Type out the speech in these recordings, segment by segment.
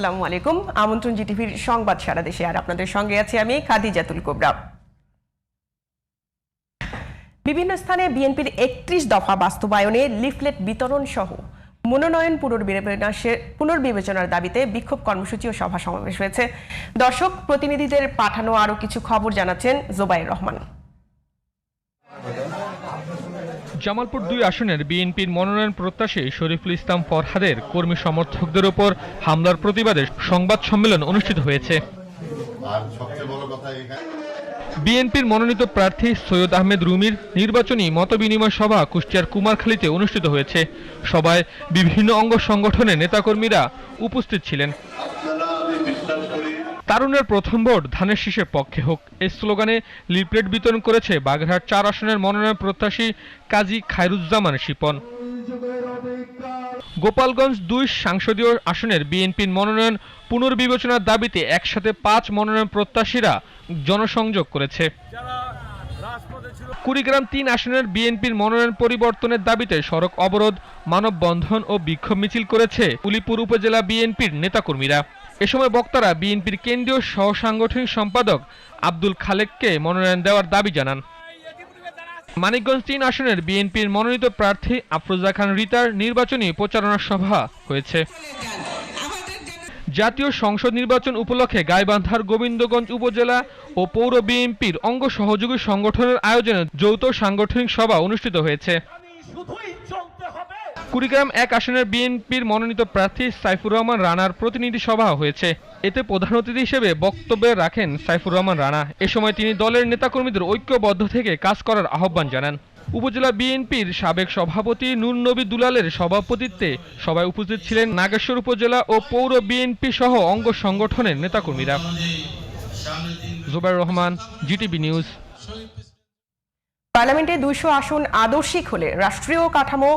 আসসালামু আলাইকুম আমন্ত্রণ জিটিভির সংবাদ সারা দেশে। আর আপনাদের সঙ্গে আছি আমি খাদিজাতুল কোবরা। বিভিন্ন স্থানে বিএনপির একত্রিশ দফা বাস্তবায়নে লিফলেট বিতরণ সহ মনোনয়ন পুনর্বিবেচনার দাবিতে বিক্ষোভ কর্মসূচি ও সভা সমাবেশ হয়েছে। দর্শক, প্রতিনিধিদের পাঠানো আরও কিছু খবর জানাচ্ছেন জোবাইর রহমান। জামালপুর দুই আসনের বিএনপির মনোনয়ন প্রত্যাশী শরীফুল ইসলাম ফরহাদের কর্মী সমর্থকদের ওপর হামলার প্রতিবাদে সংবাদ সম্মেলন অনুষ্ঠিত হয়েছে। বিএনপির মনোনীত প্রার্থী সৈয়দ আহমেদ রুমির নির্বাচনী মতবিনিময় সভা কুষ্টিয়ার কুমারখালীতে অনুষ্ঠিত হয়েছে। সভায় বিভিন্ন অঙ্গ সংগঠনের নেতাকর্মীরা উপস্থিত ছিলেন আপনারা আমি বিশ্বাস করি তারুণের প্রথম ভোট ধানের শীষের পক্ষে হোক। এই স্লোগানে লিফলেট বিতরণ করেছে বাগেরহাট চার আসনের মনোনয়ন প্রত্যাশী কাজী খায়রুজ্জামান শিপন। গোপালগঞ্জ দুই সাংসদীয় আসনের বিএনপির মনোনয়ন পুনর্বিবেচনার দাবিতে একসাথে পাঁচ মনোনয়ন প্রত্যাশীরা জনসংযোগ করেছে। কুড়িগ্রাম তিন আসনের বিএনপির মনোনয়ন পরিবর্তনের দাবিতে সড়ক অবরোধ, মানববন্ধন ও বিক্ষোভ মিছিল করেছে উলিপুর উপজেলা বিএনপির নেতাকর্মীরা। এ সময় বক্তারা বিএনপির কেন্দ্রীয় সহ সাংগঠনিক সম্পাদক আব্দুল খালেককে মনোনয়ন দেওয়ার দাবি জানান। মানিকগঞ্জ তিন আসনের বিএনপির মনোনীত প্রার্থী আফরোজা খান রিতার নির্বাচনী প্রচারণা সভা হয়েছে। জাতীয় সংসদ নির্বাচন উপলক্ষে গাইবান্ধার গোবিন্দগঞ্জ উপজেলা ও পৌর বিএনপির অঙ্গ সহযোগী সংগঠনের আয়োজনে যৌথ সাংগঠনিক সভা অনুষ্ঠিত হয়েছে। কুড়িগ্রাম এক আসনের বিএনপির মনোনীত প্রার্থী সাইফুর রহমান রানার প্রতিনিধি সভা হয়েছে। এতে প্রধান অতিথি হিসেবে বক্তব্য রাখেন সাইফুর রহমান রানা। এ সময় তিনি দলের নেতাকর্মীদের ঐক্যবদ্ধ থেকে কাজ করার আহ্বান জানান। উপজেলা বিএনপির সাবেক সভাপতি নূর নবী দুলালের সভাপতিত্বে সভায় উপস্থিত ছিলেন নাগেশ্বর উপজেলা ও পৌর বিএনপি সহ অঙ্গ সংগঠনের নেতাকর্মীরা। Zubair Rahman GTV news. পার্লামেন্টে দুইশো আসন আদর্শিক হলে রাষ্ট্রীয় কাঠামো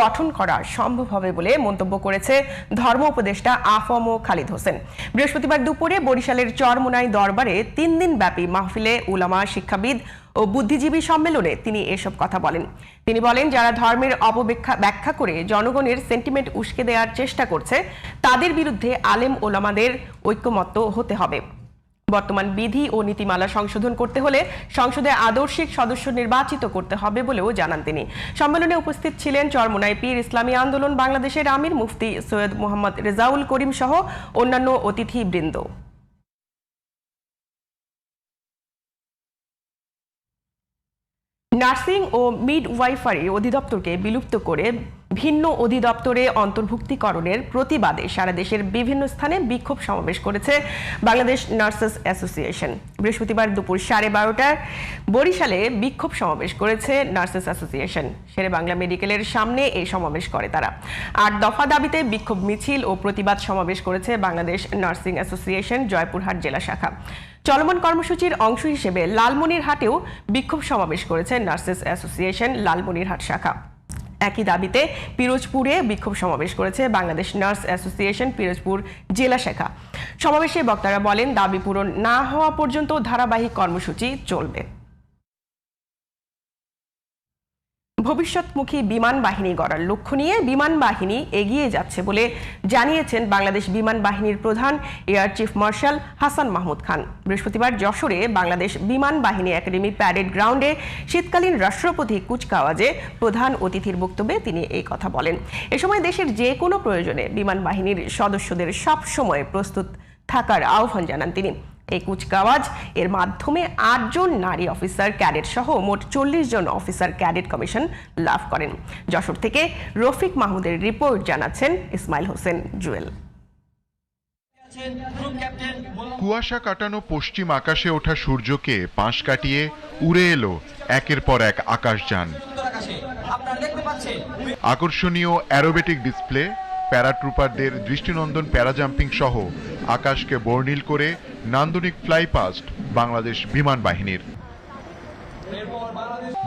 গঠন করা সম্ভব হবে বলে মন্তব্য করেছে ধর্ম উপদেষ্টা আফম ও খালিদ হোসেন। বৃহস্পতিবার দুপুরে বরিশালের চরমোনাই দরবারে তিন দিন ব্যাপী মাহফিলে উলামা, শিক্ষাবিদ ও বুদ্ধিজীবী সম্মেলনে তিনি এসব কথা বলেন। তিনি বলেন, যারা ধর্মের অপব্যাখ্যা ব্যাখ্যা করে জনগণের সেন্টিমেন্ট উস্কে দেওয়ার চেষ্টা করছে, তাদের বিরুদ্ধে আলেম ওলামাদের ঐক্যমত্য হতে হবে। বর্তমান বিধি ও নীতিমালা সংশোধন করতে হলে সংসদে আদর্শিক সদস্য নির্বাচিত করতে হবে বলেও জানান তিনি। সম্মেলনে উপস্থিত ছিলেন চরমোনাই পীর ইসলামী আন্দোলন বাংলাদেশের আমির মুফতি সৈয়দ মোহাম্মদ রেজাউল করিম সহ অন্যান্য অতিথিবৃন্দ। নার্সিং ও মিডওয়াইফারি অধিদপ্তরকে বিলুপ্ত করে ভিন্ন অধিদপ্তরে অন্তর্ভুক্তিকরণের প্রতিবাদে সারা দেশের বিভিন্ন স্থানে বিক্ষোভ সমাবেশ করেছে বাংলাদেশ নার্সেস অ্যাসোসিয়েশন। বৃহস্পতিবার দুপুর সাড়ে বারোটার বরিশালে বিক্ষোভ সমাবেশ করেছে নার্সেস অ্যাসোসিয়েশন। শেরে বাংলা মেডিকেলের সামনে এই সমাবেশ করে তারা। আট দফা দাবিতে বিক্ষোভ মিছিল ও প্রতিবাদ সমাবেশ করেছে বাংলাদেশ নার্সিং অ্যাসোসিয়েশন, জয়পুরহাট জেলা শাখা। চলমান কর্মসূচির অংশ হিসেবে লালমনিরহাটেও বিক্ষোভ সমাবেশ করেছে নার্সেস অ্যাসোসিয়েশন, লালমনিরহাট শাখা। একই দাবিতে পিরোজপুরে বিক্ষোভ সমাবেশ করেছে বাংলাদেশ নার্স অ্যাসোসিয়েশন পিরোজপুর জেলা শাখা। সমাবেশে বক্তারা বলেন, দাবি পূরণ না হওয়া পর্যন্ত ধারাবাহিক কর্মসূচি চলবে। ভবিষ্যৎমুখী বিমান বাহিনী গড়ার লক্ষ্য নিয়ে বিমান বাহিনী এগিয়ে যাচ্ছে বলে জানিয়েছেন বাংলাদেশ বিমান বাহিনীর প্রধান air chief marshal Hasan Mahmud Khan. বৃহস্পতিবার যশোরে বাংলাদেশ বিমান বাহিনী একাডেমি প্যারেড গ্রাউন্ডে শীতকালীন রাষ্ট্রপতি কুচকাওয়াজে প্রধান অতিথির বক্তব্যে তিনি এই কথা বলেন। এ সময় দেশের যে কোনো প্রয়োজনে বিমান বাহিনীর সদস্যদের সব সময় প্রস্তুত থাকার আহ্বান জানান তিনি। এই কুচকাওয়াজ। এর মাধ্যমে আটজন নারী অফিসার, ক্যাডেট সহ মোট চল্লিশ জন অফিসার, ক্যাডেট কমিশন লাভ করেন। যশোর থেকে রফিক মাহমুদের রিপোর্ট জানাচ্ছেন ইসমাইল হোসেন জুয়েল। কুয়াশা কাটানো পশ্চিম আকাশে ওঠা সূর্যকে পাশ কাটিয়ে উড়ে এলো একের পর এক আকাশযান। আকর্ষণীয় অ্যারোবেটিক ডিসপ্লে, প্যারাট্রুপারদের দৃষ্টিনন্দন প্যারাজাম্পিং সহ আকাশকে বর্ণিল করে নান্দনিক ফ্লাইপাস্ট বাংলাদেশ বিমান বাহিনীর।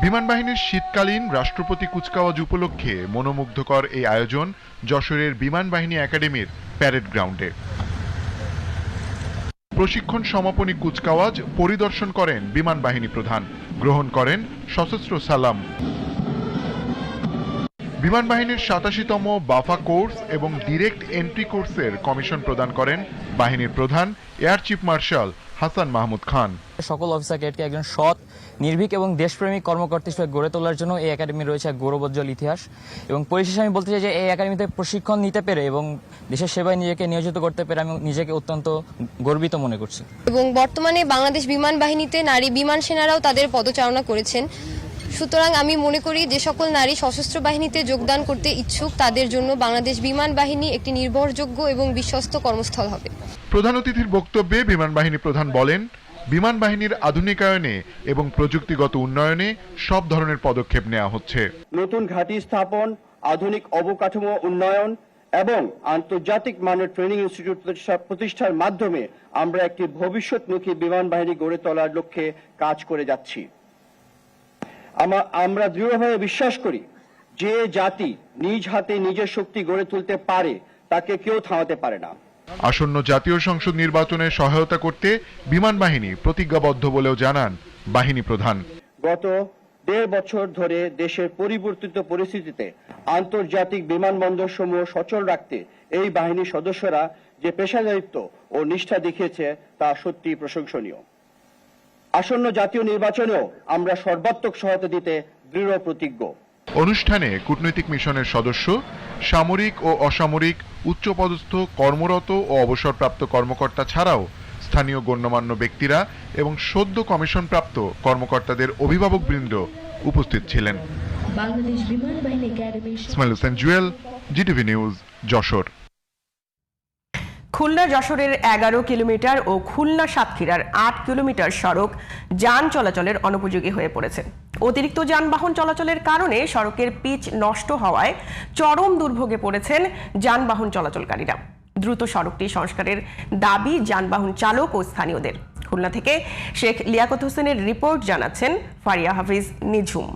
বিমান বাহিনীর শীতকালীন রাষ্ট্রপতি কুচকাওয়াজ উপলক্ষে মনোমুগ্ধকর এই আয়োজন যশোরের বিমান বাহিনী একাডেমির প্যারেড গ্রাউন্ডে। প্রশিক্ষণ সমাপনী কুচকাওয়াজ পরিদর্শন করেন বিমান বাহিনী প্রধান। গ্রহণ করেন সশস্ত্র সালাম বিমান বাহিনীর সাতাশিতম বাফা কোর্স এবং ডিরেক্ট এন্ট্রি কোর্সের কমিশন প্রদান করেন বাহিনীর প্রধান air chief marshal Hasan Mahmud Khan. সকল অফিসার ক্যাডেটকে একজন সৎ নির্ভীক এবং দেশপ্রেমিক কর্মকর্তা হিসেবে গড়ে তোলার জন্য এই একাডেমি রয়েছে এক গৌরবোজ্জ্বল ইতিহাস। এবং পরিশেষে আমি বলতে চাই যে এই একাডেমিতে প্রশিক্ষণ নিতে পেরে এবং দেশের সেবায় নিজেকে নিয়োজিত করতে পেরে আমি নিজেকে অত্যন্ত গর্বিত মনে করছি। এবং বর্তমানে বাংলাদেশ বিমান বাহিনীতে নারী বিমান সেনারাও তাদের পদচারণা করেছেন। সুতরাং আমি মনে করি যে সকল নারী সশস্ত্র বাহিনীতে যোগদান করতে ইচ্ছুক তাদের জন্য বাংলাদেশ বিমান বাহিনী একটি নির্ভরযোগ্য এবং বিশ্বস্ত কর্মস্থল হবে। প্রধান অতিথির বক্তব্যে বিমান বাহিনী প্রধান বলেন বিমান বাহিনীর আধুনিকায়নে এবং প্রযুক্তিগত উন্নয়নে সব ধরনের পদক্ষেপ নেওয়া হচ্ছে। নতুন ঘাঁটি স্থাপন আধুনিক অবকাঠামো উন্নয়ন এবং আন্তর্জাতিক মানের ট্রেনিং ইনস্টিটিউট প্রতিষ্ঠা- প্রতিষ্ঠার মাধ্যমে আমরা একটি ভবিষ্যৎমুখী বিমান বাহিনী গড়ে তোলার লক্ষ্যে কাজ করে যাচ্ছি। আমরা দৃঢ়ভাবে বিশ্বাস করি যে জাতি নিজ হাতে নিজের শক্তি গড়ে তুলতে পারে তাকে কেউ থামাতে পারে না। আসন্ন জাতীয় সংসদ নির্বাচনে সহায়তা করতে বিমান বাহিনী প্রতিজ্ঞাবদ্ধ বলেও জানান বাহিনী প্রধান। গত দেড় বছর ধরে দেশের পরিবর্তিত পরিস্থিতিতে আন্তর্জাতিক বিমানবন্দর সমূহ সচল রাখতে এই বাহিনীর সদস্যরা যে পেশাদারিত্ব ও নিষ্ঠা দেখিয়েছে তা সত্যি প্রশংসনীয়। আসন্ন জাতীয় নির্বাচনেও আমরা সর্বাত্মক সহায়তা দিতে দৃঢ় প্রতিজ্ঞ। অনুষ্ঠানে কূটনৈতিক মিশনের সদস্য সামরিক ও অসামরিক উচ্চপদস্থ কর্মরত ও অবসরপ্রাপ্ত কর্মকর্তা ছাড়াও স্থানীয় গণ্যমান্য ব্যক্তিরা এবং সদ্য কমিশনপ্রাপ্ত কর্মকর্তাদের অভিভাবকবৃন্দ উপস্থিত ছিলেন। বাংলাদেশ বিমান বাহিনী একাডেমির ইসমাইল হোসেন জুয়েল জিটিভি নিউজ যশোর। খুলনা যশোরের এগারো কিলোমিটার ও খুলনা সাতক্ষীরার আট কিলোমিটার সড়ক যান চলাচলের অনুপযোগী হয়ে পড়েছে। অতিরিক্ত যানবাহন চলাচলের কারণে সড়কের পিচ নষ্ট হওয়ায় চরম দুর্ভোগে পড়েছেন যানবাহন চলাচলকারীরা। দ্রুত সড়কটি সংস্কারের দাবি যানবাহন চালক ও স্থানীয়দের। খুলনা থেকে শেখ লিয়াকত হোসেনের রিপোর্ট জানাচ্ছেন ফারিয়া হাফিজ নিঝুম।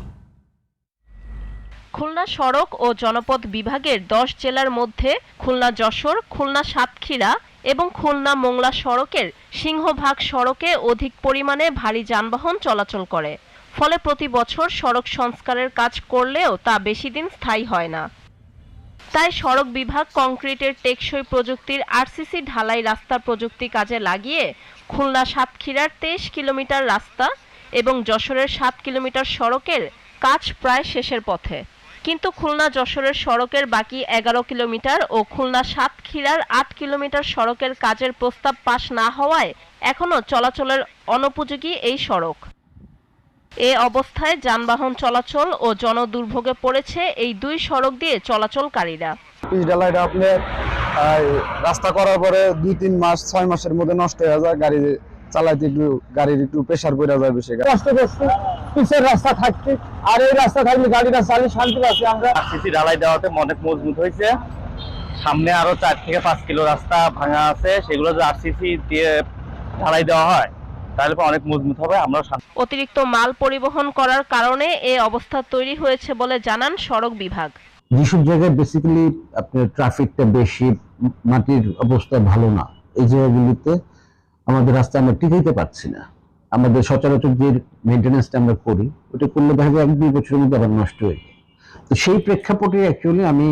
খুলনা সড়ক ও জনপথ বিভাগের দশ জেলার মধ্যে খুলনা যশোর, খুলনা সাতক্ষীরা এবং খুলনা মোংলা সড়কের সিংহভাগ সড়কে অধিক পরিমাণে ভারী যানবাহন চলাচল করে। ফলে প্রতি বছর সড়ক সংস্কারের কাজ করলেও তা বেশি দিন স্থায়ী হয় না। তাই সড়ক বিভাগ কংক্রিটের টেকসই প্রযুক্তির আরসিসি ঢালাই রাস্তার প্রযুক্তি কাজে লাগিয়ে খুলনা সাতক্ষীরার তেইশ কিলোমিটার রাস্তা এবং যশোরের সাত কিলোমিটার সড়কের কাজ প্রায় শেষের পথে। কিন্তু খুলনা যশোরের সড়কের বাকি এগারো কিলোমিটার ও খুলনা সাতক্ষীরার আট কিলোমিটার সড়কের কাজের প্রস্তাব পাশ না হওয়ায় এখনও চলাচলের অনুপযোগী এই সড়ক। এ অবস্থায় যানবাহন চলাচল ও জনদুর্ভোগে পড়েছে এই দুই সড়ক দিয়ে চলাচলকারীরা। পিচ ঢালাইটা আপনার রাস্তা করার পরে দুই তিন মাস ছয় মাসের মধ্যে নষ্ট হয়ে যায় গাড়ি চালাইতে একটু গাড়ির একটু প্রেশার পড়ে যায় বেশি। কষ্ট পিচের রাস্তা থাকতে আর এই রাস্তা থাকলে গাড়িটা চালিয়ে শান্তি পাচ্ছি আমরা। আরসিসি ঢালাই দেওয়াতে অনেক মজবুত হয়েছে। সামনে আরও চার থেকে পাঁচ কিলো রাস্তা ভাঙা আছে সেগুলো যদি আরসিসি দিয়ে ঢালাই দেওয়া হয় তাহলে অনেক মজবুত হবে আমরা অতিরিক্ত মাল পরিবহন করার কারণে এ অবস্থা তৈরি হয়েছে বলে জানান সড়ক বিভাগ। যেসব জায়গায় বেসিক্যালি আপনার ট্রাফিকটা বেশি মাটির অবস্থা ভালো না এই জায়গাগুলিতে আমাদের রাস্তা আমরা টিকাইতে পারছি না। আমাদের সচরাচর যে মেনটেন্যান্সটা আমরা করি ওটা করলে দেখা যায় এক দুই বছরের মধ্যে আবার নষ্ট হয়ে যায়। তো সেই প্রেক্ষাপটে অ্যাকচুয়ালি আমি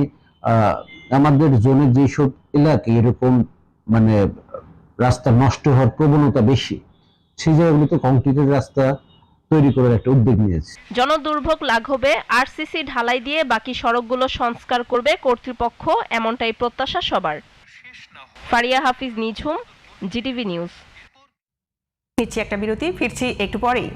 আমাদের জোনের যেসব এলাকা এরকম মানে রাস্তা নষ্ট হওয়ার প্রবণতা বেশি সেই জায়গাগুলিতে কংক্রিটের রাস্তা তৈরি করার একটা উদ্যোগ নিয়েছি। জনদুর্ভোগ লাঘবে আরসিসি ঢালাই দিয়ে বাকি সড়কগুলো সংস্কার করবে কর্তৃপক্ষ এমনটাই প্রত্যাশা সবার। Faria Hafiz Nijhum GTV news. নিচ্ছি একটা বিরতি ফিরছি একটু পরেই।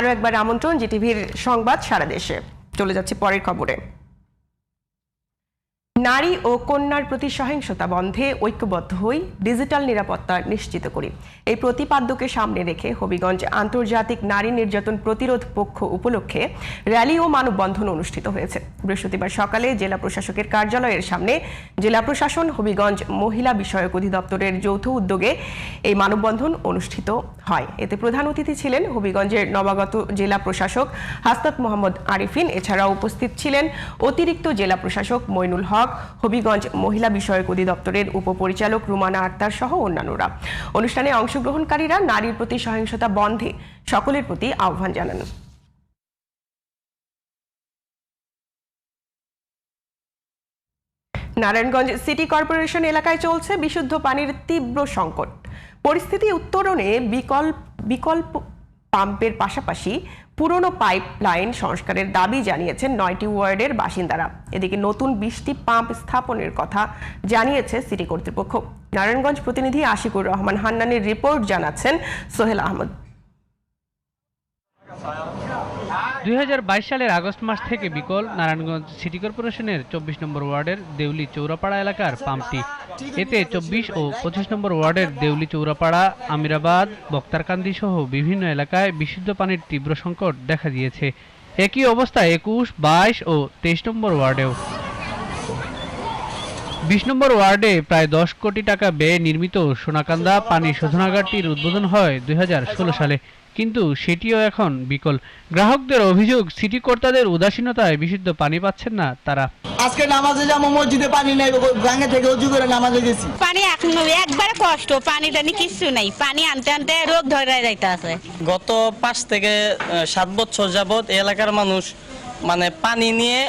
আরও একবার আমন্ত্রণ জিটিভির সংবাদ সারা দেশে। চলে যাচ্ছে পরের খবরে। নারী ও কন্যার প্রতি সহিংসতা বন্ধে ঐক্যবদ্ধ হই, ডিজিটাল নিরাপত্তা নিশ্চিত করি। এই প্রতিপাদ্যকে সামনে রেখে হবিগঞ্জ আন্তর্জাতিক নারী নির্যাতন প্রতিরোধ পক্ষ উপলক্ষে র্যালি ও মানববন্ধন অনুষ্ঠিত হয়েছে। বৃহস্পতিবার সকালে জেলা প্রশাসকের কার্যালয়ের সামনে জেলা প্রশাসন, হবিগঞ্জ মহিলা বিষয়ক অধিদপ্তরের যৌথ উদ্যোগে এই মানববন্ধন অনুষ্ঠিত হয়। এতে প্রধান অতিথি ছিলেন হবিগঞ্জের নবাগত জেলা প্রশাসক হাস্তাত মোহাম্মদ আরিফিন। এছাড়াও উপস্থিত ছিলেন অতিরিক্ত জেলা প্রশাসক মইনুল হক হবিগঞ্জ মহিলা বিষয়ক অধিদপ্তরের উপপরিচালক রুমানা আক্তার সহ অন্যান্যরা। অনুষ্ঠানে অংশগ্রহণকারীরা নারীর প্রতি সহিংসতা বন্ধে সকলের প্রতি আহ্বান জানান। নারায়ণগঞ্জ সিটি কর্পোরেশন এলাকায় চলছে বিশুদ্ধ পানির তীব্র সংকট। পরিস্থিতি উত্তরণে বিকল্প বিকল্প পাম্পের পাশাপাশি পুরনো পাইপ লাইন সংস্কারের দাবি জানিয়েছেন নয়টি ওয়ার্ডের বাসিন্দারা। এদিকে নতুন বৃষ্টি পাম্প স্থাপনের কথা জানিয়েছে সিটি কর্তৃপক্ষ। নারায়ণগঞ্জ প্রতিনিধি আশিকুর রহমান হান্নানের রিপোর্ট জানাচ্ছেন সোহেল আহমদ। দুই হাজার বাইশ সালের আগস্ট মাস থেকে বিকল নারায়ণগঞ্জ সিটি কর্পোরেশনের চব্বিশ নম্বর ওয়ার্ডের দেউলি চৌরাপাড়া এলাকার পাম্পটি। এতে চব্বিশ ও পঁচিশ নম্বর ওয়ার্ডের দেউলি চৌরাপাড়া, আমিরাবাদ, বক্তারকান্দি সহ বিভিন্ন এলাকায় বিশুদ্ধ পানির তীব্র সংকট দেখা দিয়েছে। একই অবস্থা একুশ, বাইশ ও তেইশ নম্বর ওয়ার্ডেও। বিশ নম্বর ওয়ার্ডে প্রায় দশ কোটি টাকা ব্যয়ে নির্মিত সোনাকান্দা পানি শোধনাগারটির উদ্বোধন হয় দুই হাজার ষোলো সালে। কিন্তু সেটিও এখন বিকল। গ্রাহকদের অভিযোগ সিটি কর্তাদের উদাসীনতায় বিশুদ্ধ পানি পাচ্ছেন না তারা। আজকে নামাজে যাব মসজিদে পানি নেই গাঙ্গে থেকে উঁচু করে নামাজে গেছি। পানি এখন একবারে কষ্ট পানি টানি কিছু নাই। পানি আনতে আনতে রোগ ধরে যাইতে আছে গত পাঁচ থেকে সাত বছর যাবত এই এলাকার মানুষ মানে পানি নিয়ে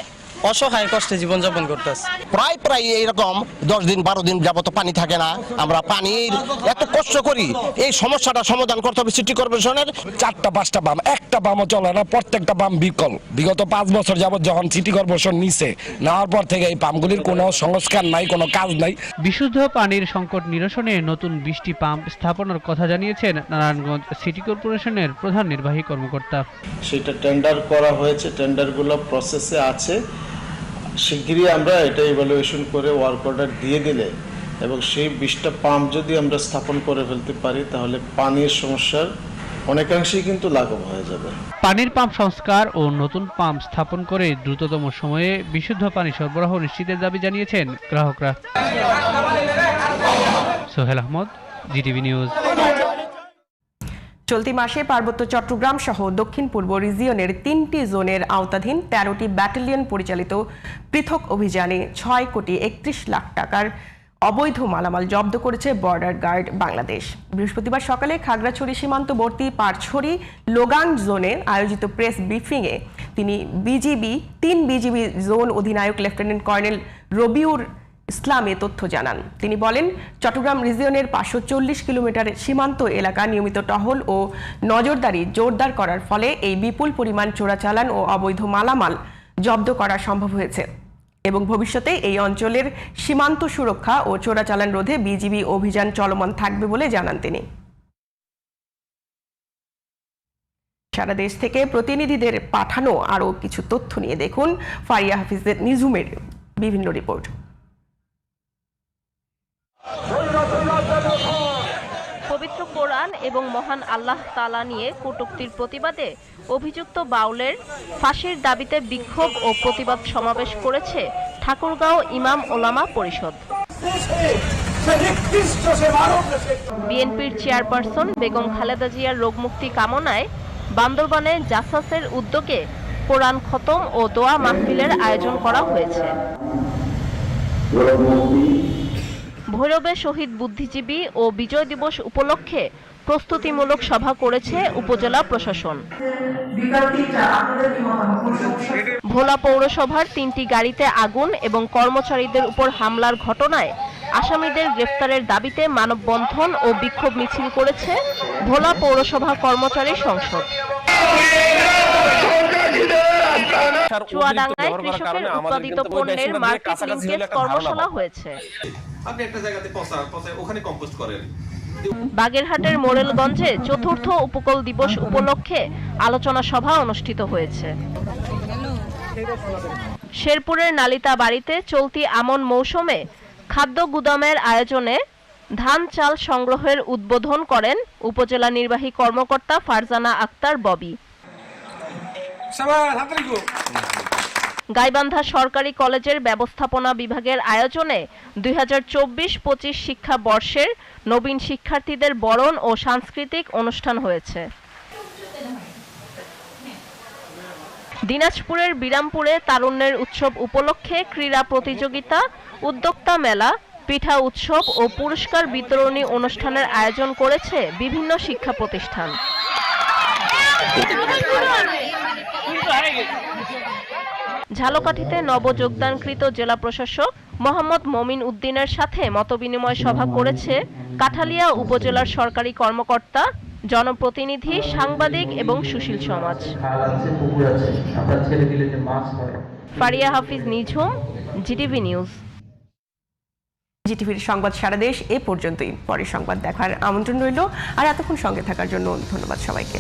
অসহায় কষ্টে জীবনযাপন করতেছে। প্রায় প্রায় এইরকম দশ দিন বারো দিন যাবত পানি থাকে না। আমরা পানির এত কষ্ট করি। এই সমস্যাটা সমাধান করতে হবে সিটি কর্পোরেশনের। চারটা পাঁচটা বাম একটা বামও চলে না প্রত্যেকটা বাম বিকল। বিগত পাঁচ বছর যাবত যখন সিটি কর্পোরেশন নিছে নেওয়ার পর থেকে এই পাম্পগুলির কোনো সংস্কার নাই কোনো কাজ নাই। বিশুদ্ধ পানির সংকট নিরসনে নতুন বৃষ্টি পাম্প স্থাপনের কথা জানিয়েছেন নারায়ণগঞ্জ সিটি কর্পোরেশনের প্রধান নির্বাহী কর্মকর্তা। সেটা টেন্ডার করা হয়েছে টেন্ডারগুলো প্রসেসে আছে। শিগগিরই আমরা এটা ইভ্যালুয়েশন করে ওয়ার্ক অর্ডার দিয়ে দিলে এবং সেই বিশটা পাম্প যদি আমরা স্থাপন করে ফেলতে পারি, তাহলে পানির সমস্যার অনেকাংশেই কিন্তু লাঘব হয়ে যাবে। পানির পাম্প সংস্কার ও নতুন পাম্প স্থাপন করে দ্রুততম সময়ে বিশুদ্ধ পানি সরবরাহ নিশ্চিতের দাবি জানিয়েছেন গ্রাহকরা। Sohel Ahmed, GTV news. চলতি মাসে পার্বত্য চট্টগ্রাম সহ দক্ষিণ পূর্ব রিজিয়নের তিনটি জোনের আওতাধীন তেরোটি ব্যাটালিয়ন পরিচালিত পৃথক অভিযানে ছয় কোটি একত্রিশ লাখ টাকার অবৈধ মালামাল জব্দ করেছে বর্ডার গার্ড বাংলাদেশ। বৃহস্পতিবার সকালে খাগড়াছড়ি সীমান্তবর্তী পারছড়ি লোগান জোনে আয়োজিত প্রেস ব্রিফিংয়ে তিনি বিজিবি, তিন বিজিবি জোন অধিনায়ক লেফটেন্যান্ট কর্নেল রবিউর ইসলাম এ তথ্য জানান। তিনি বলেন, চট্টগ্রাম রিজিয়নের পাঁচশো চল্লিশ কিলোমিটার সীমান্ত এলাকা নিয়মিত টহল ও নজরদারি জোরদার করার ফলে এই বিপুল পরিমাণ চোরাচালান ও অবৈধ মালামাল জব্দ করা সম্ভব হয়েছে এবং ভবিষ্যতে এই অঞ্চলের সীমান্ত সুরক্ষা ও চোরাচালান রোধে বিজিবি অভিযান চলমান থাকবে বলে জানান তিনি। সারা দেশ থেকে প্রতিনিধিদের পাঠানো আরও কিছু তথ্য নিয়ে দেখুন। ফারিয়া হাফিজের নিঝুমের বিভিন্ন রিপোর্ট। পবিত্র কোরআন এবং মহান আল্লাহ তালা নিয়ে কটূক্তির প্রতিবাদে অভিযুক্ত বাউলের ফাঁসির দাবিতে বিক্ষোভ ও প্রতিবাদ সমাবেশ করেছে ঠাকুরগাঁও ইমাম ওলামা পরিষদ। বিএনপির চেয়ারপারসন বেগম খালেদা জিয়ার রোগমুক্তি কামনায় বান্দরবানে জাসাসের উদ্যোগে কোরআন খতম ও দোয়া মাহফিলের আয়োজন করা হয়েছে। ভৈরবে শহীদ বুদ্ধিজীবী ও বিজয় দিবস উপলক্ষে প্রস্তুতিমূলক সভা করেছে উপজেলা প্রশাসন। ভোলা পৌরসভার তিনটি গাড়িতে আগুন এবং কর্মচারীদের উপর হামলার ঘটনায় আসামিদের গ্রেফতারের দাবিতে মানববন্ধন ও বিক্ষোভ মিছিল করেছে ভোলা পৌরসভা কর্মচারী সংসদ। চুয়াডাঙ্গায় কৃষকের উৎপাদিত পণ্যের মার্কেট লিঙ্কেজ কর্মশালা হয়েছে। আপনি একটা জায়গাতে পচা পচা ওখানে কম্পোস্ট করেন। বাগেরহাটের মোরেলগঞ্জে চতুর্থ উপকূল দিবস উপলক্ষে আলোচনা সভা অনুষ্ঠিত হয়েছে। শেরপুরের নালিতা বাড়িতে চলতি আমন মৌসুমে খাদ্য গুদামের আয়োজনে ধান চাল সংগ্রহের উদ্বোধন করেন উপজেলা নির্বাহী কর্মকর্তা ফারজানা আক্তার ববি। গাইবান্ধা সরকারি কলেজের ব্যবস্থাপনা বিভাগের আয়োজনে দুই হাজার চব্বিশ পঁচিশ শিক্ষাবর্ষের নবীন শিক্ষার্থীদের বরণ ও সাংস্কৃতিক অনুষ্ঠান হয়েছে। দিনাজপুরের বিরামপুরে তারুণ্যের উৎসব উপলক্ষে ক্রীড়া প্রতিযোগিতা, উদ্যোক্তা মেলা, পিঠা উৎসব ও পুরস্কার বিতরণী অনুষ্ঠানের আয়োজন করেছে বিভিন্ন শিক্ষা প্রতিষ্ঠান। ঝালকাঠিতে নবযোগদানকৃত জেলা প্রশাসক মোহাম্মদ মমিন উদ্দিনের সাথে মতবিনিময় সভা করেছে কাঠালিয়া উপজেলার সরকারি কর্মকর্তা, জনপ্রতিনিধি, সাংবাদিক এবং সুশীল সমাজ। Faria Hafiz Nijhum, GTV news. জিটিভির সংবাদ সারা দেশ, এ পর্যন্তই। পরের সংবাদ দেখার আমন্ত্রণ রইল। আর এতক্ষণ সঙ্গে থাকার জন্য ধন্যবাদ সবাইকে।